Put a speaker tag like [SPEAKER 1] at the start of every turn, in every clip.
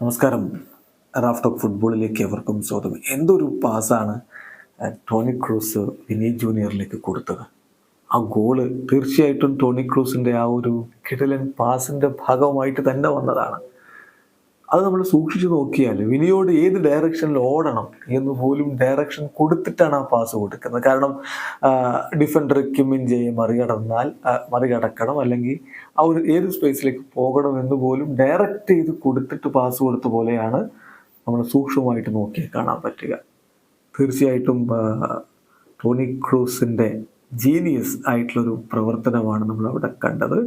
[SPEAKER 1] നമസ്കാരം. Raf talk ഫുട്ബോളിലേക്ക് എവർക്കും സ്വാഗതം. എന്തൊരു പാസ്സാണ് അഹ് ടോണി ക്രൂസ് വിനി ജൂനിയറിലേക്ക് കൊടുത്തത്. ആ ഗോൾ തീർച്ചയായിട്ടും ടോണി ക്രൂസിന്റെ ആ ഒരു കിടലൻ പാസിന്റെ ഭാഗമായിട്ട് തന്നെ വന്നതാണ്. അത് നമ്മൾ സൂക്ഷിച്ചു നോക്കിയാൽ വിനിയോട് ഏത് ഡയറക്ഷനിൽ ഓടണം എന്ന് പോലും ഡയറക്ഷൻ കൊടുത്തിട്ടാണ് ആ പാസ് കൊടുക്കുന്നത്. കാരണം ഡിഫൻഡർ കിമ്മിൻജയെ മറികടന്നാൽ മറികടക്കണം. അല്ലെങ്കിൽ ആ ഒരു ഏത് സ്പേസിലേക്ക് പോകണം എന്ന് പോലും ഡയറക്റ്റ് ചെയ്ത് കൊടുത്തിട്ട് പാസ് കൊടുത്ത പോലെയാണ് നമ്മൾ സൂക്ഷ്മമായിട്ട് നോക്കിയാൽ കാണാൻ പറ്റുക. തീർച്ചയായിട്ടും ടോണി ക്രൂസിന്റെ ജീനിയസ് ആയിട്ടുള്ളൊരു പ്രവർത്തനമാണ് നമ്മൾ അവിടെ കണ്ടത്.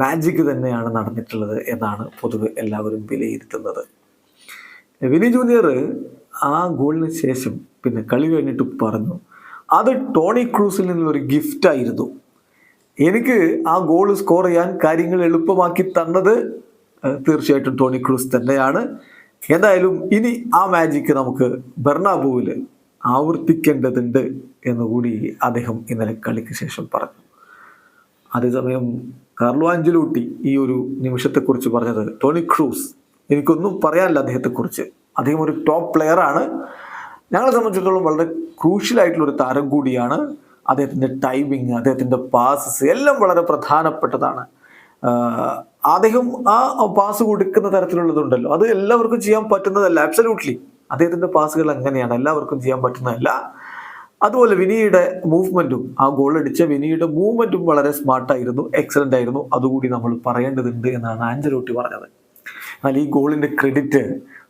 [SPEAKER 1] മാജിക് തന്നെയാണ് നടന്നിട്ടുള്ളത് എന്നാണ് പൊതുവെ എല്ലാവരും വിലയിരുത്തുന്നത്. വിനി ജൂനിയർ ആ ഗോളിന് ശേഷം പിന്നെ കളി കഴിഞ്ഞിട്ട് പറഞ്ഞു അത് ടോണി ക്രൂസിൽ നിന്നുള്ളൊരു ഗിഫ്റ്റായിരുന്നു എനിക്ക് ആ ഗോൾ സ്കോർ ചെയ്യാൻ കാര്യങ്ങൾ എളുപ്പമാക്കി തന്നത് തീർച്ചയായിട്ടും ടോണി ക്രൂസ് തന്നെയാണ്. എന്തായാലും ഇനി ആ മാജിക്ക് നമുക്ക് ബെർണാബുവിൽ ആവർത്തിക്കേണ്ടതുണ്ട് എന്നുകൂടി അദ്ദേഹം ഇന്നലെ കളിക്ക് ശേഷം പറഞ്ഞു. അതേസമയം കാർലോ അഞ്ചലൂട്ടി ഈ ഒരു നിമിഷത്തെക്കുറിച്ച് പറഞ്ഞത് ടോണി ക്രൂസ്. എനിക്കൊന്നും പറയാനില്ല അദ്ദേഹത്തെക്കുറിച്ച്. അദ്ദേഹം ഒരു ടോപ്പ് പ്ലെയർ ആണ്. ഞങ്ങളെ സംബന്ധിച്ചിടത്തോളം വളരെ ക്രൂഷ്യലായിട്ടുള്ള ഒരു താരം കൂടിയാണ്. അദ്ദേഹത്തിന്റെ ടൈമിങ് അദ്ദേഹത്തിന്റെ പാസസ് എല്ലാം വളരെ പ്രധാനപ്പെട്ടതാണ്. അദ്ദേഹം ആ പാസ് കൊടുക്കുന്ന തരത്തിലുള്ളതുണ്ടല്ലോ. അത് എല്ലാവർക്കും ചെയ്യാൻ പറ്റുന്നതല്ല. അബ്സല്യൂട്ട്ലി അദ്ദേഹത്തിന്റെ പാസുകൾ അങ്ങനെയാണ്. എല്ലാവർക്കും ചെയ്യാൻ പറ്റുന്നതല്ല. അതുപോലെ വിനിയുടെ മൂവ്മെന്റും ആ ഗോൾ അടിച്ച വിനിയുടെ മൂവ്മെന്റും വളരെ സ്മാർട്ടായിരുന്നു എക്സലന്റ് ആയിരുന്നു. അതുകൂടി നമ്മൾ പറയേണ്ടതുണ്ട് എന്നാണ് ആഞ്ചലോട്ടി പറഞ്ഞത്. എന്നാൽ ഈ ഗോളിന്റെ ക്രെഡിറ്റ്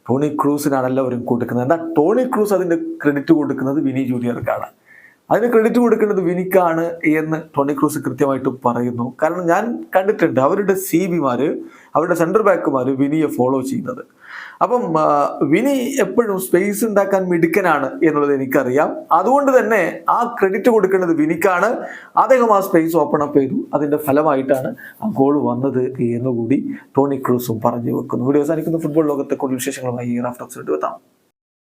[SPEAKER 1] ടോണി ക്രൂസിനാണ് എല്ലാവരും കൊടുക്കുന്നത്. എന്നാൽ ടോണി ക്രൂസ് അതിന്റെ ക്രെഡിറ്റ് കൊടുക്കുന്നത് വിനി ജൂനിയർക്കാണ്. അതിന് ക്രെഡിറ്റ് കൊടുക്കേണ്ടത് വിനിക്കാണ് എന്ന് ടോണി ക്രൂസ് കൃത്യമായിട്ട് പറയുന്നു. കാരണം ഞാൻ കണ്ടിട്ടുണ്ട് അവരുടെ സി ബിമാര് അവരുടെ സെന്റർ ബാക്കുമാർ വിനിയെ ഫോളോ ചെയ്യുന്നത്. അപ്പം വിനി എപ്പോഴും സ്പേസ് ഉണ്ടാക്കാൻ മിടുക്കനാണ് എന്നുള്ളത് എനിക്കറിയാം. അതുകൊണ്ട് തന്നെ ആ ക്രെഡിറ്റ് കൊടുക്കേണ്ടത് വിനിക്കാണ്. അദ്ദേഹം ആ സ്പേസ് ഓപ്പൺ അപ്പ് ചെയ്തു. അതിന്റെ ഫലമായിട്ടാണ് ആ ഗോൾ വന്നത് എന്നുകൂടി ടോണി ക്രൂസും പറഞ്ഞു വെക്കുന്നു. വീഡിയോ അവസാനിക്കുന്ന. ഫുട്ബോൾ ലോകത്തെ കൂടുതൽ വിശേഷങ്ങളുമായി റാഫ്റ്റോക്സ് എത്താം